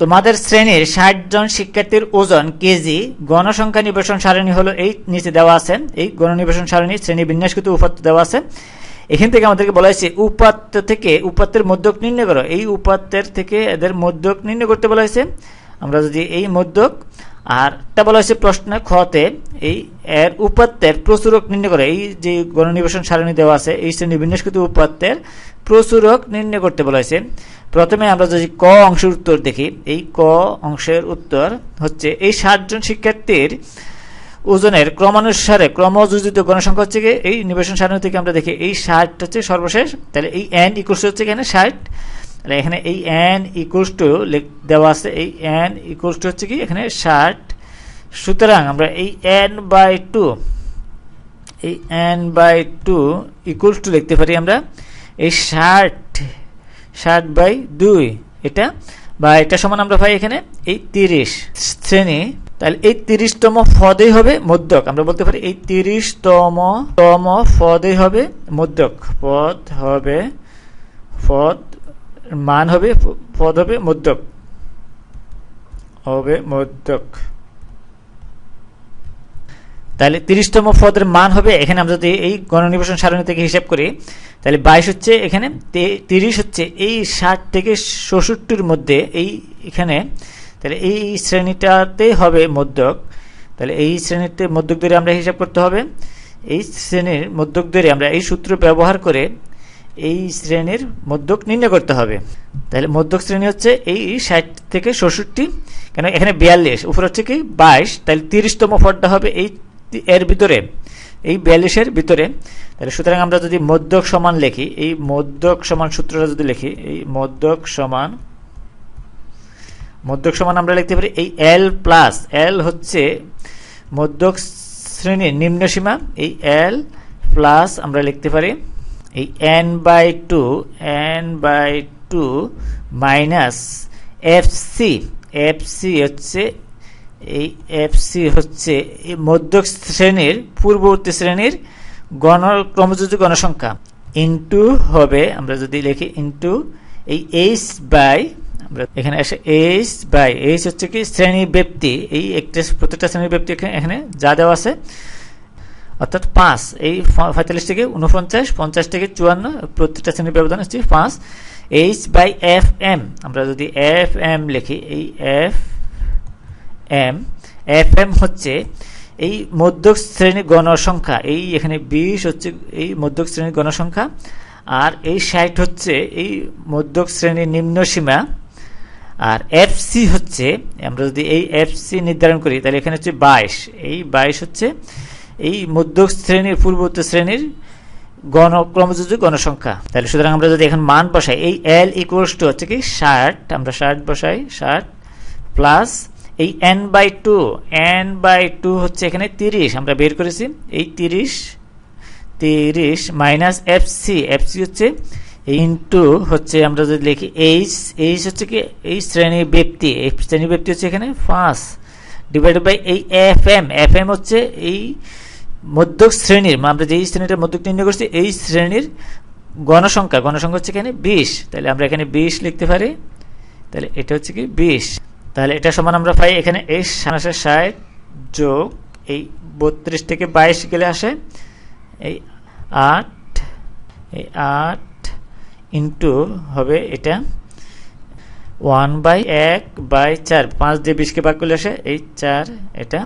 তোমাদের শ্রেণির ষাট জন শিক্ষার্থীর ওজন কেজি গণসংখ্যা নিবেশন সারণী হলো এই নিচে দেওয়া আছে। এই গণনিবেশন সারণী শ্রেণি বিন্যাসকৃত উপাত্ত দেওয়া আছে। এখান থেকে আমাদেরকে বলা হয়েছে, উপাত্ত থেকে উপাত্তের মধ্যক নির্ণয় করো। এই উপাত্তের থেকে এদের মধ্যক নির্ণয় করতে বলা হয়েছে। আমরা যদি এই মধ্যক আর একটা বলা হয়েছে প্রশ্ন খতে এই এর উপাত্তের প্রচুরক নির্ণয় করে, এই যে গণনিবেশন সারণী দেওয়া আছে, এই শ্রেণি বিন্যাসকৃত উপাত্তের প্রচুরক নির্ণয় করতে বলা হয়েছে। প্রথমে আমরা যদি ক অংশের উত্তর দেখি, এই ক অংশের উত্তর হচ্ছে, এই ষাটজন শিক্ষার্থীর ওজনের ক্রমানুসারে ক্রমযোজিত গণসংখ্যা হচ্ছে গিয়ে, এই নিবেশন সারণী থেকে আমরা দেখি, এই ষাট হচ্ছে সর্বশেষ, তাহলে এই এন ইকুয়ালস হচ্ছে এখানে ষাট। তাহলে এখানে এই এন ইকুয়ালস টু দেওয়া আছে, এই এন ইকুয়ালস টু হচ্ছে কি? এখানে ষাট। সুতরাং আমরা এই এন বাই টু এই N by two equals to লিখতে পারি আমরা এই ষাট ষাট বাই দুই। এটা বা এটা সমান আমরা পাই এখানে এই তিরিশ শ্রেণি। তাহলে এই তিরিশতম পদেই হবে মধ্যক। আমরা বলতে পারি এই তিরিশতম তম পদেই হবে মধ্যক। পদ হবে, পদ মান হবে, পদ হবে মধ্যক। হবে মধ্যক। তাহলে তিরিশতম পদের মান হবে, এখানে আমরা যদি এই গণনিবেশন সারণী থেকে হিসাব করি, তাহলে বাইশ হচ্ছে এখানে তিরিশ হচ্ছে এই ষাট থেকে ষষট্টির মধ্যে এই এখানে, তাহলে এই শ্রেণীটাতে হবে মধ্যক। তাহলে এই শ্রেণীতে মধ্যক ধরে আমরা হিসাব করতে হবে। এই শ্রেণির মধ্যক ধরে আমরা এই সূত্র ব্যবহার করে এই শ্রেণির মধ্যক নির্ণয় করতে হবে। তাহলে মধ্যক শ্রেণি হচ্ছে এই ষাট থেকে ষষট্টি কেন এখানে বিয়াল্লিশ, উপর হচ্ছে কি বাইশ, তাহলে তিরিশতম পদটা হবে এই এর ভিতরে, এই বিয়াল্লিশের ভিতরে। তাহলে সুতরাং আমরা যদি মধ্যক সমান লিখি, এই মধ্যক সমান সূত্রটা যদি লিখি, এই মধ্যক সমান মধ্যক সমান আমরা লিখতে পারি এই এল প্লাস এল হচ্ছে মধ্যক শ্রেণির নিম্ন সীমা এই এল প্লাস আমরা লিখতে পারি এই N by two N by two minus F C F C হচ্ছে, এই এফ সি হচ্ছে মধ্যক শ্রেণির, পূর্ববর্তী শ্রেণির গণ ক্রমযোজী গণসংখ্যা। ইন্টু হবে, আমরা যদি লিখি ইন্টু এই এইচ বাই আমরা এখানে আসে এইচ বাই এইচ হচ্ছে কি শ্রেণি ব্যক্তি, এই একটা প্রত্যেকটা শ্রেণির ব্যক্তি এখানে যা দেওয়া আছে। অর্থাৎ পাঁচ। এই পঁয়তাল্লিশ থেকে উনপঞ্চাশ পঞ্চাশ থেকে চুয়ান্ন, প্রত্যেকটা শ্রেণির ব্যবধান হচ্ছে পাঁচ। এইচ বাই এফ এম আমরা যদি এফ এম লিখি, এই এফ এম এফ এম হচ্ছে এই মধ্যক শ্রেণির গণসংখ্যা। এই এখানে বিশ হচ্ছে এই মধ্যক শ্রেণির গণসংখ্যা। আর এই ষাট হচ্ছে এই মধ্যক শ্রেণির নিম্ন সীমা। আর এফ সি হচ্ছে, আমরা যদি এই এফ সি নির্ধারণ করি, তাহলে এখানে হচ্ছে বাইশ। এই বাইশ হচ্ছে এই মধ্যক শ্রেণির পূর্ববর্তী শ্রেণির গণ ক্রমযোজী গণসংখ্যা। তাহলে সুতরাং আমরা যদি এখন মান বসাই, এই এল ইকুয়ালস টু হচ্ছে কি, ষাট। আমরা ষাট বসাই, ষাট প্লাস এই N by two N by two হচ্ছে এখানে তিরিশ। আমরা বের করেছি, এই তিরিশ তিরিশ minus F C F C হচ্ছে ইন্টু হচ্ছে আমরা যদি লিখি এইচ এইচ হচ্ছে কি, এই শ্রেণি ব্যক্তি। এই শ্রেণি ব্যক্তি হচ্ছে এখানে পাঁচ ডিভাইডেড বাই এই এফ এম এফ এম হচ্ছে এই মধ্যক শ্রেণির আমরা যেই শ্রেণীটা মধ্যক নির্ণয় করছি, এই শ্রেণির গণসংখ্যা গণসংখ্যা হচ্ছে এখানে বিশ। তাহলে আমরা এখানে বিশ লিখতে পারি। তাহলে এটা হচ্ছে কি বিশ। তাহলে এটা সমান আমরা পাই এখানে এই আসে ষাট যোগ এই বত্রিশ থেকে বাইশ গেলে আসে এই আট এই আট ইন্টু হবে এটা ওয়ান বাই এক বাই চার। পাঁচ দিয়ে বিশকে ভাগ করলে আসে এই চার, এটা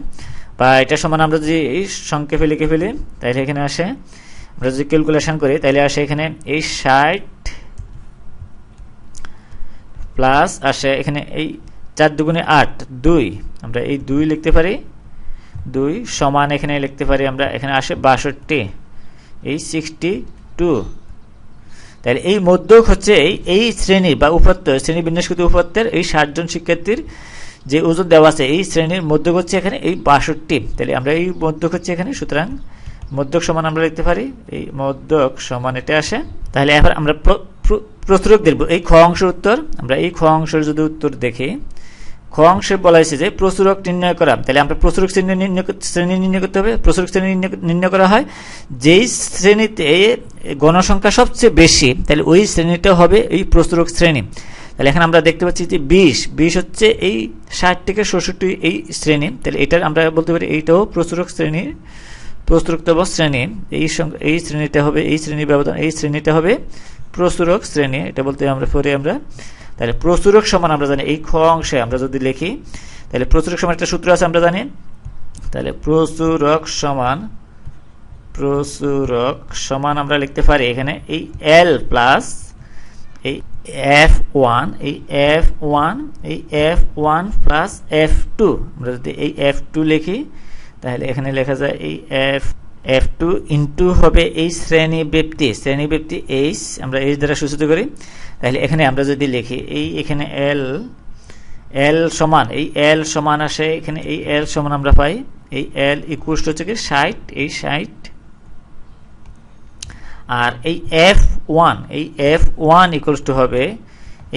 বা এটা সমান আমরা যদি এই সংক্ষেপে লিখে ফেলি তাহলে এখানে আসে, আমরা যদি ক্যালকুলেশন করি তাহলে আসে এখানে এই ষাট প্লাস আসে এখানে এই চার দুগুণে আট, দুই। আমরা এই দুই লিখতে পারি, দুই সমান এখানে লিখতে পারি আমরা, এখানে আসে বাষট্টি, এই সিক্সটি টু তাহলে এই মধ্যক হচ্ছে এই শ্রেণির বা উপাত্ত শ্রেণি বিন্যাসকৃত উপাত্তের এই ষাটজন শিক্ষার্থীর যে ওজন দেওয়া আছে, এই শ্রেণির মধ্যক হচ্ছে এখানে এই বাষট্টি। তাহলে আমরা এই মধ্যক হচ্ছে এখানে, সুতরাং মধ্যক সমান আমরা লিখতে পারি, এই মধ্যক সমান এটা আসে। তাহলে এবার আমরা প্রচুরক দেখব। এই খ অংশের উত্তর, আমরা এই খ অংশের যদি উত্তর দেখি, খ অংশে বলা হয়েছে যে প্রচুরক নির্ণয় করা। তাহলে আমরা প্রচুরক শ্রেণি নির্ণয় শ্রেণি নির্ণয় করতে হবে। প্রচুরক শ্রেণি নির্ণয় করা হয়। যেই শ্রেণীতে গণসংখ্যা সবচেয়ে বেশি, তাহলে ওই শ্রেণীটা হবে এই প্রচুরক শ্রেণি। তাহলে এখানে আমরা দেখতে পাচ্ছি যে বিশ বিশ হচ্ছে এই ষাট থেকে ষষট্টি এই শ্রেণি। তাহলে এটার আমরা বলতে পারি এইটাও প্রচুরক শ্রেণির প্রস্তুরক্তব শ্রেণি এই এই শ্রেণীতে হবে, এই শ্রেণির ব্যবধান, এই শ্রেণীতে হবে প্রচুরক শ্রেণি। এটা বলতে আমরা পরে আমরা। তাহলে প্রচুরক সমান আমরা জানি এই খ অংশে আমরা যদি লিখি, তাহলে প্রচুরক সমান একটা সূত্র আছে আমরা জানি। তাহলে প্রচুরক সমান প্রচুরক সমান আমরা লিখতে পারি এখানে এই এল প্লাস এফ ওয়ান এই এফ ওয়ান এই F one plus F two আমরা যদি এই এফ টু লিখি, তাহলে এখানে লেখা যায় এই এফ এফ টু ইন্টু হবে এই শ্রেণি ব্যক্তি শ্রেণি ব্যক্তি এইচ আমরা এইচ দ্বারা সূচিত করি। তাহলে এখানে আমরা যদি লিখি, এই এখানে এল এল সমান, এই এল সমান আসে, এখানে এই এল সমান আমরা পাই, এই এল ইকুয়াল হচ্ছে কি ষাট, এই ষাট আর এই এফ ওয়ান এই এফ ওয়ান ইকুয়ালস টু হবে,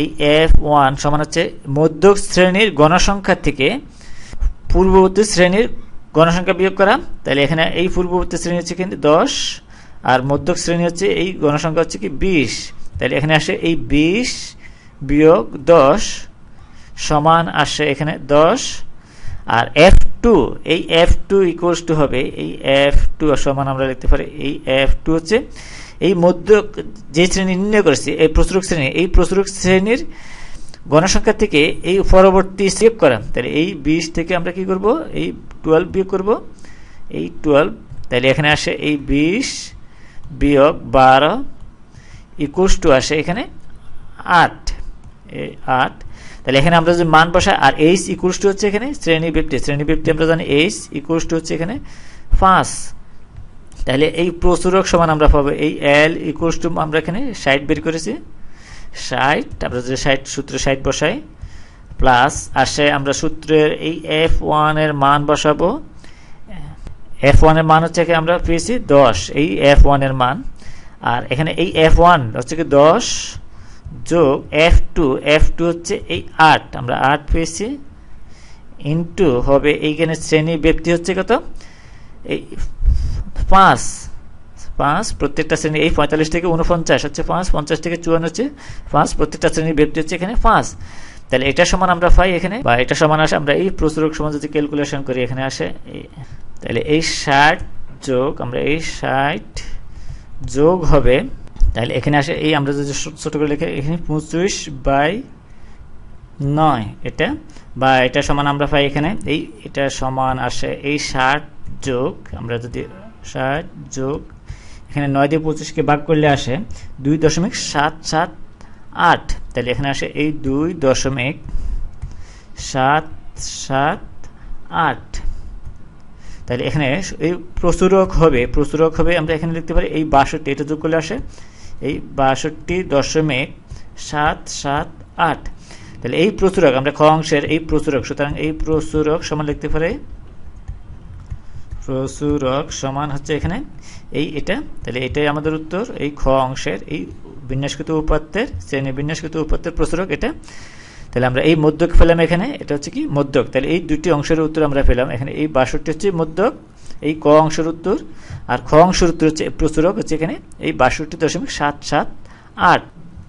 এই এফ ওয়ান সমান হচ্ছে মধ্যক শ্রেণির গণসংখ্যা থেকে পূর্ববর্তী শ্রেণির গণসংখ্যা বিয়োগ করা। তাহলে এখানে এই পূর্ববর্তী শ্রেণি হচ্ছে কিন্তু দশ, আর মধ্যক শ্রেণি হচ্ছে এই গণসংখ্যা হচ্ছে কি বিশ। তাহলে এখানে আসে এই বিশ বিয়োগ দশ সমান আসে এখানে দশ, আর এফ টু এই এফ টু ইকুয়ালস টু হবে, এই এফ টু সমান আমরা লিখতে পারি, এই এফ টু হচ্ছে এই মধ্য যে শ্রেণি নির্ণয় করেছি, এই প্রচুরক শ্রেণি, এই প্রচুরক শ্রেণির গণসংখ্যা থেকে এই পরবর্তী সেভ করা। তাহলে এই বিশ থেকে আমরা কি করব? এই টুয়েলভ বিয়োগ করব। এই টুয়েলভ তাহলে এখানে আসে এই বিশ বিয়োগ বারো ইকুয়ালস টু আসে এখানে আট। এই আট, তাহলে এখানে আমরা যদি মান বসাই, আর এইচ ইকুয়ালস টু হচ্ছে এখানে শ্রেণি ব্যক্তি শ্রেণি ব্যক্তি আমরা জানি এইচ ইকুয়ালস টু হচ্ছে এখানে পাঁচ। তাহলে এই প্রচুরক সমান আমরা পাবো, এই এল ইকুয়ালস টু আমরা এখানে ষাট বের করেছি। ষাট, তারপরে যদি ষাট, সূত্রে ষাট বসাই প্লাস আসে আমরা সূত্রের এই এফ ওয়ানের মান বসাবো। এফ ওয়ানের মান হচ্ছে কি আমরা পেয়েছি দশ, এই এফ ওয়ানের মান। আর এখানে এই এফ ওয়ান হচ্ছে কি দশ যোগ এফ টু এফ টু হচ্ছে এই আট, আমরা আট পেয়েছি। ইন্টু হবে এইখানে শ্রেণি ব্যক্তি হচ্ছে কত? এই পাঁচ পাঁচ, প্রত্যেকটা শ্রেণি এই পঁয়তাল্লিশ থেকে উনপঞ্চাশ হচ্ছে পাঁচ, পঞ্চাশ থেকে চুয়ান্ন হচ্ছে পাঁচ, প্রত্যেকটা শ্রেণির ব্যক্তি হচ্ছে এখানে পাঁচ। তাহলে এটা সমান আমরা পাই এখানে, বা এটা সমান আসে, আমরা এই প্রচুরক সমান যদি ক্যালকুলেশন করি, এখানে আসে তাহলে এই ষাট যোগ, আমরা এই ষাট যোগ হবে, তাহলে এখানে আসে এই, আমরা যদি ছোট করে লিখে, এখানে পঁচিশ বাই নয়, এটা, বা এটা সমান আমরা পাই এখানে, এই, এটা সমান আসে এই ষাট যোগ, আমরা যদি ষাট যোগ, এখানে নয় দিয়ে পঁচিশকে ভাগ করলে আসে দুই দশমিক সাত সাত আট। তাহলে এখানে আসে এই দুই দশমিক সাত সাত আট। তাহলে এখানে এই প্রচুরক হবে প্রচুরক হবে আমরা এখানে লিখতে পারি এই বাষট্টি, এটা যোগ করলে আসে এই বাষট্টি দশমিক সাত সাত আট। তাহলে এই প্রচুরক, আমরা খ অংশের এই প্রচুরক, সুতরাং এই প্রচুরক সমান লিখতে পারি প্রচুরক সমান হচ্ছে এখানে। এই এটা, তাহলে এটাই আমাদের উত্তর। এই খ অংশের এই বিন্যাসকৃত উপাত্তের শ্রেণি বিন্যাসকৃত উপাত্তের প্রচুরক এটা। তাহলে আমরা এই মধ্যক পেলাম এখানে, এটা হচ্ছে কি? মধ্যক। তাহলে এই দুটি অংশের উত্তর আমরা পেলাম। এখানে এই বাষট্টি হচ্ছে মধ্যক, এই ক অংশের উত্তর। আর খ অংশের উত্তর হচ্ছে প্রচুরক হচ্ছে এখানে এই বাষট্টি দশমিক সাত সাত আট।